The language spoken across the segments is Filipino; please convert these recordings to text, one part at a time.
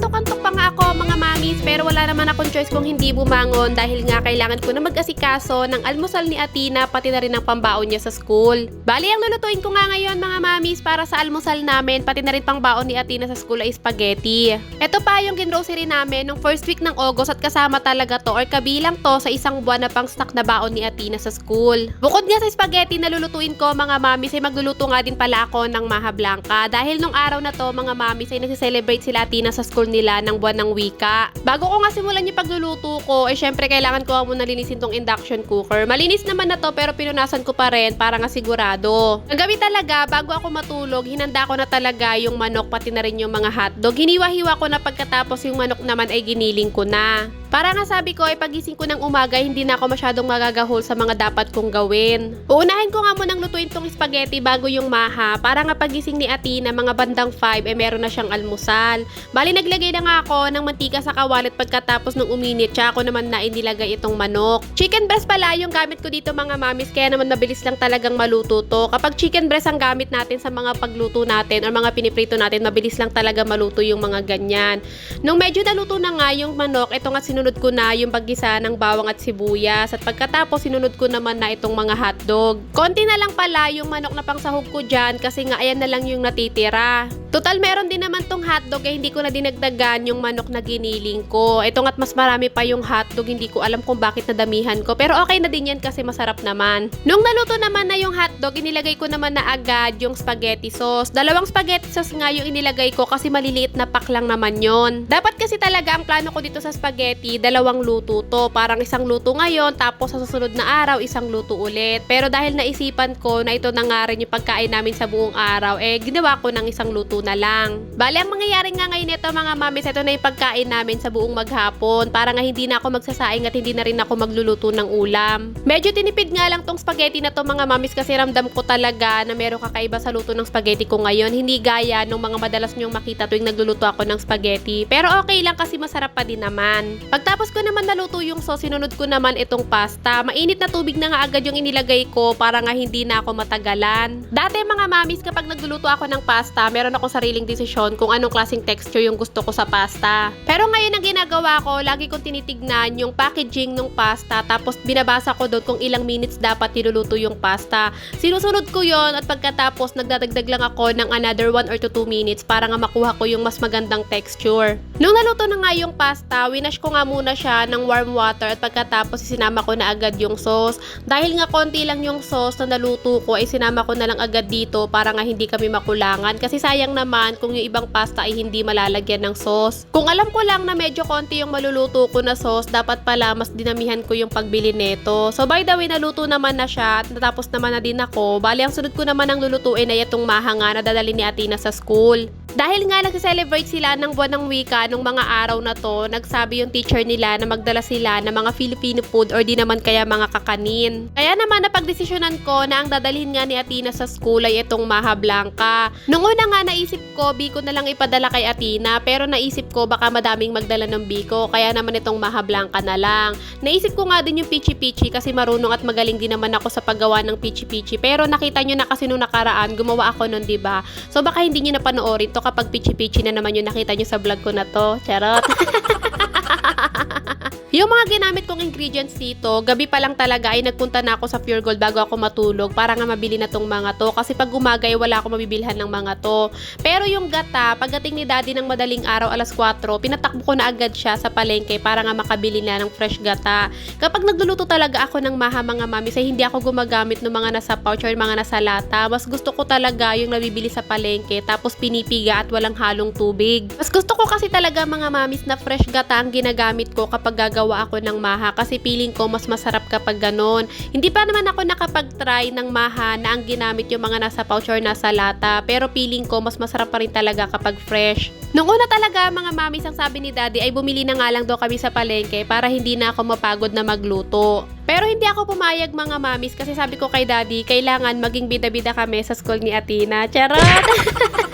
itu kan pa nga ako mga mamis pero wala naman akong choice kung hindi bumangon dahil nga kailangan ko na mag-asikaso ng almusal ni Atina pati na rin ang pambaon niya sa school. Bali ang lulutuin ko nga ngayon mga mamis para sa almusal namin pati na rin pangbaon ni Atina sa school ay spaghetti. Ito pa yung ginrocery namin nung first week ng August at kasama talaga to or kabilang to sa isang buwan na pang stock na baon ni Atina sa school. Bukod nga sa spaghetti na lulutuin ko mga mamis ay magluluto nga din pala ako ng maha blanca dahil nung araw na to mga mamis ay nagse-celebrate sila Atina sa school nila ng buwan ng wika. Bago ko nga simulan yung pagluluto ko, eh syempre kailangan ko muna linisin tong induction cooker. Malinis naman na to pero pinunasan ko pa rin para nga sigurado. Ang gabi talaga, bago ako matulog, hinanda ko na talaga yung manok pati na rin yung mga hotdog. Hiniwa-hiwa ko na pagkatapos yung manok naman ay giniling ko na. Para nga sabi ko ay pagising ko ng umaga, hindi na ako masyadong magagahol sa mga dapat kong gawin. Uunahin ko nga munang lutuin tong spaghetti bago yung maha para nga pagising ni Atina mga bandang 5 eh meron na siyang almusal. Bali naglagay na nga ako ng mantika sa kawalit pagkatapos ng uminit siya ako naman na inilagay itong manok. Chicken breast pala yung gamit ko dito mga mamis kaya naman mabilis lang talagang maluto to. Kapag chicken breast ang gamit natin sa mga pagluto natin or mga piniprito natin, mabilis lang talaga maluto yung mga ganyan. Nung medyo naluto na nga yung manok, ito nga sinunod ko na yung paggisa ng bawang at sibuyas. At pagkatapos, sinunod ko naman na itong mga hotdog. Konti na lang pala yung manok na pangsahog ko dyan kasi nga ayan na lang yung natitira. Total, meron din naman tong hotdog eh hindi ko na dinagdagan yung manok na giniling ko. Ito nga't mas marami pa yung hotdog, hindi ko alam kung bakit nadamihan ko. Pero okay na din yan kasi masarap naman. Nung naluto naman na yung hotdog, inilagay ko naman na agad yung spaghetti sauce. Dalawang spaghetti sauce nga yung inilagay ko kasi maliliit na pack lang naman yon. Dapat kasi talaga ang plano ko dito sa spaghetti, dalawang luto to. Parang isang luto ngayon, tapos sa susunod na araw, isang luto ulit. Pero dahil naisipan ko na ito na nga rin yung pagkain namin sa buong araw, eh ginawa ko ng isang luto na lang. Bale, ang mangyayari nga ngayon ito mga mamis, ito na yung pagkain namin sa buong maghapon. Para nga hindi na ako magsasaing at hindi na rin ako magluluto ng ulam. Medyo tinipid nga lang tong spaghetti na to mga mamis kasi ramdam ko talaga na meron kakaiba sa luto ng spaghetti ko ngayon. Hindi gaya nung mga madalas nyong makita tuwing nagluluto ako ng spaghetti. Pero okay lang kasi masarap pa din naman. Pagtapos ko naman naluto yung sauce, sinunod ko naman itong pasta. Mainit na tubig na nga agad yung inilagay ko para nga hindi na ako matagalan. Dati mga mamis kapag nagluluto ako ng pasta, meron akong sariling desisyon kung anong klaseng texture yung gusto ko sa pasta. Pero ngayon ang ginagawa ko, lagi kong tinitignan yung packaging ng pasta tapos binabasa ko doon kung ilang minutes dapat niluluto yung pasta. Sinusunod ko yon at pagkatapos nagdadagdag lang ako ng another 1 or to 2 minutes para nga makuha ko yung mas magandang texture. Nung naluto na nga yung pasta, winash ko nga muna siya ng warm water at pagkatapos sinama ko na agad yung sauce. Dahil nga konti lang yung sauce na naluto ko ay sinama ko na lang agad dito para nga hindi kami makulangan kasi sayang naman kung yung ibang pasta ay hindi malalagyan ng sauce. Kung alam ko lang na medyo konti yung maluluto ko na sauce, dapat pala mas dinamihan ko yung pagbili neto. So by the way, naluto naman na siya at natapos naman na din ako. Bali, ang sunod ko naman ang lulutuin ay itong mahanga na dadali ni Atina sa school. Dahil nga nag-celebrate sila ng buwan ng wika nung mga araw na to, nagsabi yung teacher nila na magdala sila ng mga Filipino food or di naman kaya mga kakanin. Kaya naman napagdesisyonan ko na ang dadalhin nga ni Atina sa school ay itong Maha Blanca. Nung una nga naisip ko, biko na lang ipadala kay Atina pero naisip ko baka madaming magdala ng biko kaya naman itong Maha Blanca na lang. Naisip ko nga din yung Pichi Pichi kasi marunong at magaling din naman ako sa paggawa ng Pichi Pichi pero nakita nyo na kasi nung nakaraan gumawa ako nun ba? So baka hindi nyo napanoorin to kapag Pichi Pichi na naman yung nakita nyo sa vlog ko na to. Charot. Yung mga ginamit kong ingredients dito, gabi pa lang talaga ay nagpunta na ako sa Pure Gold bago ako matulog para nga mabili na tong mga to. Kasi pag umaga ay wala akong mabibilhan ng mga to. Pero yung gata, pagdating ni daddy ng madaling araw alas 4, pinatakbo ko na agad siya sa palengke para nga makabili na ng fresh gata. Kapag nagluluto talaga ako ng maha mga mami, ay hindi ako gumagamit ng mga nasa pouch or mga nasa lata. Mas gusto ko talaga yung nabibili sa palengke tapos pinipiga at walang halong tubig. Mas gusto ko kasi talaga mga mamis na fresh gata ang ginagamit ko kapag gagawa ako ng maha kasi feeling ko mas masarap kapag ganon. Hindi pa naman ako nakapag-try ng maha na ang ginamit yung mga nasa pouch or nasa lata pero feeling ko mas masarap pa rin talaga kapag fresh. Nung una talaga mga mamis ang sabi ni daddy ay bumili na nga lang daw kami sa palengke para hindi na ako mapagod na magluto. Pero hindi ako pumayag mga mamis kasi sabi ko kay daddy kailangan maging bida-bida kami sa school ni Atina. Charot!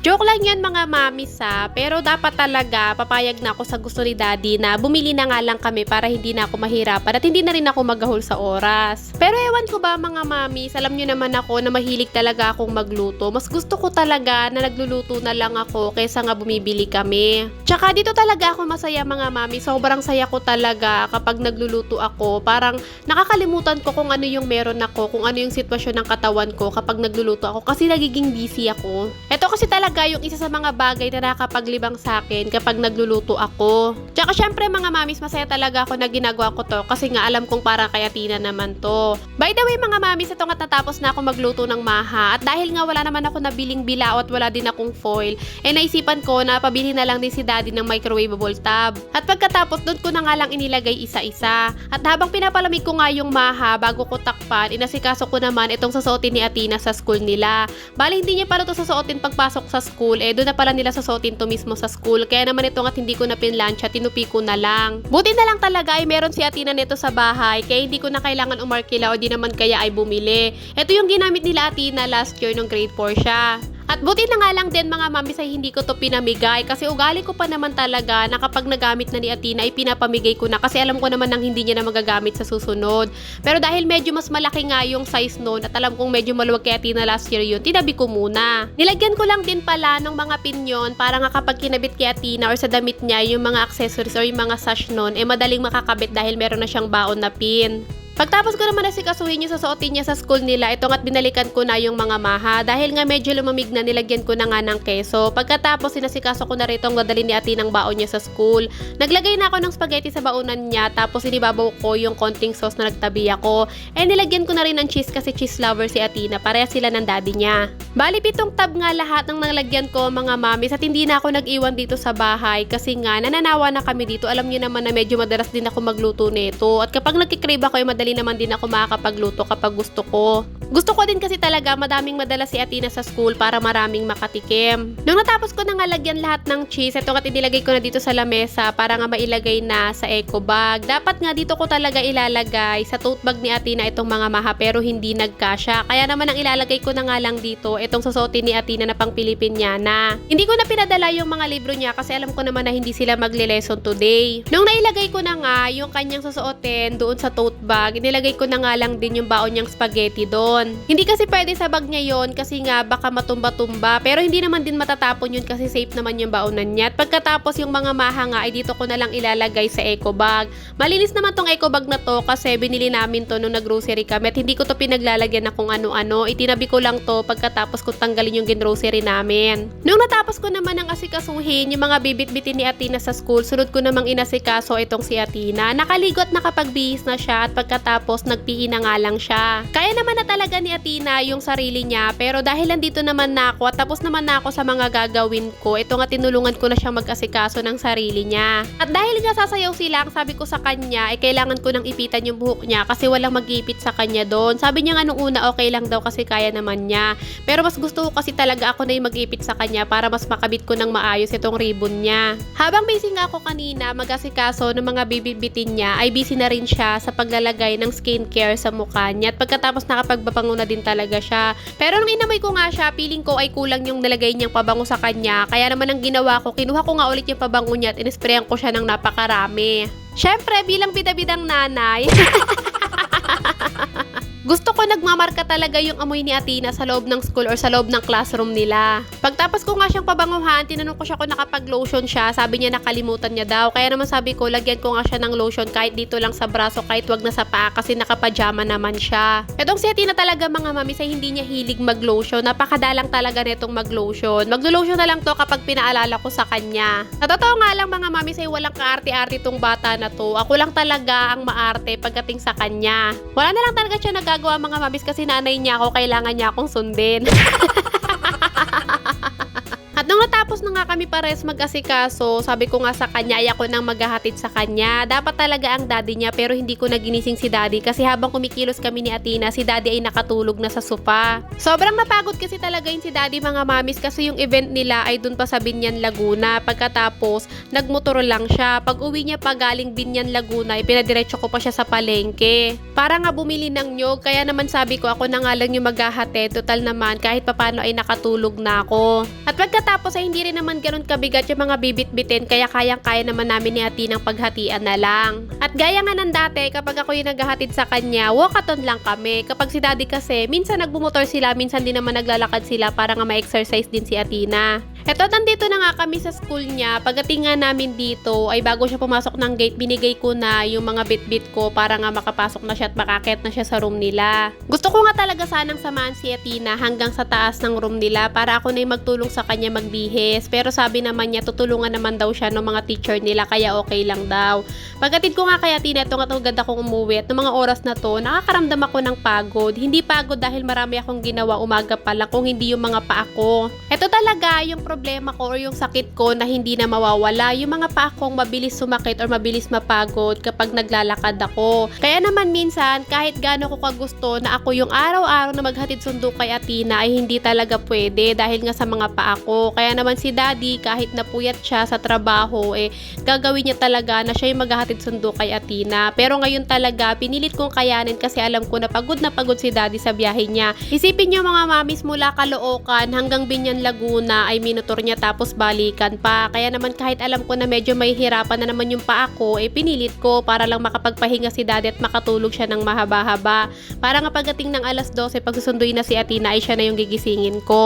Joke lang yan mga mamis ha, pero dapat talaga papayag na ako sa gusto ni daddy na bumili na nga lang kami para hindi na ako mahirapan at hindi na rin ako magahol sa oras. Pero ewan ko ba mga mamis, alam nyo naman ako na mahilig talaga akong magluto. Mas gusto ko talaga na nagluluto na lang ako kaysa nga bumibili kami. Tsaka dito talaga ako masaya mga mami. Sobrang saya ko talaga kapag nagluluto ako. Parang nakakalimutan ko kung ano yung meron ako, kung ano yung sitwasyon ng katawan ko kapag nagluluto ako kasi nagiging busy ako. Ito kasi talaga yung isa sa mga bagay na nakapaglibang sa akin kapag nagluluto ako. Tsaka syempre mga mamis, masaya talaga ako na ginagawa ko to kasi nga alam kong para kay Atina naman to. By the way mga mamis, ito nga natapos na ako magluto ng maha at dahil nga wala naman ako nabiling bilao at wala din akong foil, eh naisipan ko na pabili na lang din si daddy ng microwavable tab. At pagkatapos doon ko na nga lang inilagay isa-isa. At habang pinapalamig ko nga yung maha bago ko takpan, inasikaso ko naman itong sasuotin ni Atina sa school nila. Bali hindi niya pala to sasuotin pagpasok sa school, eh doon na pala nila sasuotin to mismo sa school. Kaya naman ito at hindi ko na pinlansya, tinupi ko na lang. Buti na lang talaga ay meron si Atina nito sa bahay, kaya hindi ko na kailangan umarkila o di naman kaya ay bumili. Ito yung ginamit nila Atina last year nung grade 4 siya. At buti na nga lang din mga mami sa hindi ko to pinamigay kasi ugali ko pa naman talaga na kapag nagamit na ni Atina ay pinapamigay ko na kasi alam ko naman nang hindi niya na magagamit sa susunod. Pero dahil medyo mas malaki nga yung size noon at alam kong medyo maluwag kay Atina last year yun, tinabi ko muna. Nilagyan ko lang din pala ng mga pinyon para nga kapag kinabit kay Atina or sa damit niya yung mga accessories or yung mga sash noon, eh madaling makakabit dahil meron na siyang baon na pin. Pagtapos ko naman na si kasuhin yung sasuotin niya sa school nila, ito nga't binalikan ko na yung mga maha. Dahil nga medyo lumamig na, nilagyan ko na nga ng keso. Pagkatapos, sinasikaso ko na rito ang dadali ni ate ng baon niya sa school. Naglagay na ako ng spaghetti sa baonan niya, tapos inibabaw ko yung konting sauce na nagtabi ako. Eh, nilagyan ko na rin ng cheese kasi cheese lover si Atina. Pareha sila ng daddy niya. Bali, pitong tab nga lahat ng nalagyan ko mga mamis at hindi na ako nag-iwan dito sa bahay kasi nga nananawa na kami dito. Alam niyo naman na medyo madalas din ako magluto nito. At kapag nagkikrave ako, ay madali naman din ako makakapagluto kapag gusto ko. Gusto ko din kasi talaga madaming madala si Atina sa school para maraming makatikim. Nung natapos ko na nga lagyan lahat ng cheese, ito nga inilagay ko na dito sa lamesa para nga mailagay na sa eco bag. Dapat nga dito ko talaga ilalagay sa tote bag ni Atina itong mga maha pero hindi nagkasya. Kaya naman ang ilalagay ko na nga lang dito itong susuotin ni Atina na pang Pilipinyana. Hindi ko na pinadala yung mga libro niya kasi alam ko naman na hindi sila magle-lesson today. Nung nailagay ko na nga yung kanyang susuotin doon sa tote bag, nilagay ko na nga lang din yung baon niyang spaghetti doon. Hindi kasi pwede sa bag niya yon kasi nga baka matumba-tumba pero hindi naman din matatapon yun kasi safe naman yung baonan niya. At pagkatapos yung mga maha nga ay dito ko na lang ilalagay sa eco bag. Malinis naman tong eco bag na to kasi binili namin to nung nag-grocery kami at hindi ko to pinaglalagyan na kung ano-ano. Itinabi ko lang to pagkatapos ko tanggalin yung ginrocery namin. Nung natapos ko naman ang asikasuhin yung mga bibit-bitin ni Atina sa school, sunod ko namang inasikaso itong si Atina. Nakaligo at nakapagbihis na siya at pagkatapos nagpihi na nga lang siya. Kaya naman na talaga ni Atina yung sarili niya pero dahil nandito naman na ako at tapos naman na ako sa mga gagawin ko, ito nga tinulungan ko na siyang mag-asikaso ng sarili niya. At dahil nga sasayaw sila, ang sabi ko sa kanya ay kailangan ko nang ipitan yung buhok niya kasi walang mag-ipit sa kanya doon. Sabi niya nga nung una okay lang daw kasi kaya naman niya. Pero mas gusto ko kasi talaga ako na yung mag-ipit sa kanya para mas makabit ko ng maayos itong ribbon niya. Habang busy nga ako kanina mag-asikaso ng mga bibibitin niya ay busy na rin siya sa paglalagay ng skincare sa mukha niya at pagkatapos nakapagbabango na din talaga siya. Pero nung inamoy ko nga siya, feeling ko ay kulang yung nalagay niyang pabango sa kanya. Kaya naman ang ginawa ko, kinuha ko nga ulit yung pabango niya at inisprayan ko siya ng napakarami. Syempre, bilang bida-bidang nanay, gusto ko nagmamarka talaga yung amoy ni Atina sa loob ng school or sa loob ng classroom nila. Pagtapos ko nga siyang pabanguhan, tinanong ko siya kung nakapag-lotion siya. Sabi niya nakalimutan niya daw. Kaya naman sabi ko, lagyan ko nga siya ng lotion kahit dito lang sa braso, kahit wag na sa paa kasi nakapajama naman siya. Etong si Atina talaga mga mami sa hindi niya hilig mag-lotion. Napakadalang talaga netong mag-lotion. Mag-lotion na lang to kapag pinaalala ko sa kanya. Sa totoo nga lang mga mami say walang kaarte-arte tong bata na to. Ako lang talaga ang maarte pagdating sa kanya. Wala na lang talaga siya nagagawa mga mabis kasi nanay niya ako, kailangan niya akong sundin. At nung natapos na nga kami pares mag-asikaso, sabi ko nga sa kanya, ay ako nang maghahatid sa kanya. Dapat talaga ang daddy niya pero hindi ko naginising si daddy kasi habang kumikilos kami ni Atina, si daddy ay nakatulog na sa sofa. Sobrang napagod kasi talaga yun si daddy mga mamis kasi yung event nila ay dun pa sa Binyan Laguna. Pagkatapos, nagmotor lang siya. Pag uwi niya pa galing Binyan Laguna, ay pinadiretso ko pa siya sa palengke. Para nga bumili ng nyog, kaya naman sabi ko ako na nga lang yung maghahatid. Total naman, kahit papano ay nakatulog na ako. At pagkatapos Pagkatapos ay hindi rin naman ganun kabigat yung mga bibit-bitin kaya kayang-kaya naman namin ni Ati ng paghatian na lang. At gaya nga ng dati, kapag ako yung naghahatid sa kanya, walkathon lang kami. Kapag si daddy kasi, minsan nagbumotor sila, minsan din naman naglalakad sila para nga ma-exercise din si Atina. Eto, nandito na nga kami sa school niya. Pagdating nga namin dito, ay bago siya pumasok ng gate, binigay ko na yung mga bit-bit ko para nga makapasok na siya at makakit na siya sa room nila. Gusto ko nga talaga sanang samahan si Atina hanggang sa taas ng room nila para ako na yung magtulong sa kanya magbihis. Pero sabi naman niya, tutulungan naman daw siya ng mga teacher nila kaya okay lang daw. Pagkatid ko nga kay Atina, ito nga ito ganda kong umuwi at ng mga oras na to, nakakaramdam ako ng pagod. Hindi pagod dahil marami akong ginawa umaga pa lang kung hindi yung mga paa ko. Ito talaga yung problema ko or yung sakit ko na hindi na mawawala. Yung mga paa kong mabilis sumakit or mabilis mapagod kapag naglalakad ako. Kaya naman minsan, kahit gaano ko kagusto na ako yung araw-araw na maghatid sundo kay Atina ay hindi talaga pwede dahil nga sa mga paa ko. Kaya naman si Daddy, kahit napuyat siya sa trabaho, eh, gagawin niya talaga na siya yung maghahatid sundo kay Atina. Pero ngayon talaga, pinilit kong kayanin kasi alam ko na pagod na pagod si Daddy sa biyahe niya. Isipin niyo mga mamis mula Caloocan hanggang Binyan, Laguna ay minutor niya tapos balikan pa. Kaya naman kahit alam ko na medyo may hirapan na naman yung paa ko, eh pinilit ko para lang makapagpahinga si Daddy at makatulog siya ng mahaba-haba. Para nga ng alas 12, pag susunduin na si Atina ay siya na yung gigisingin ko.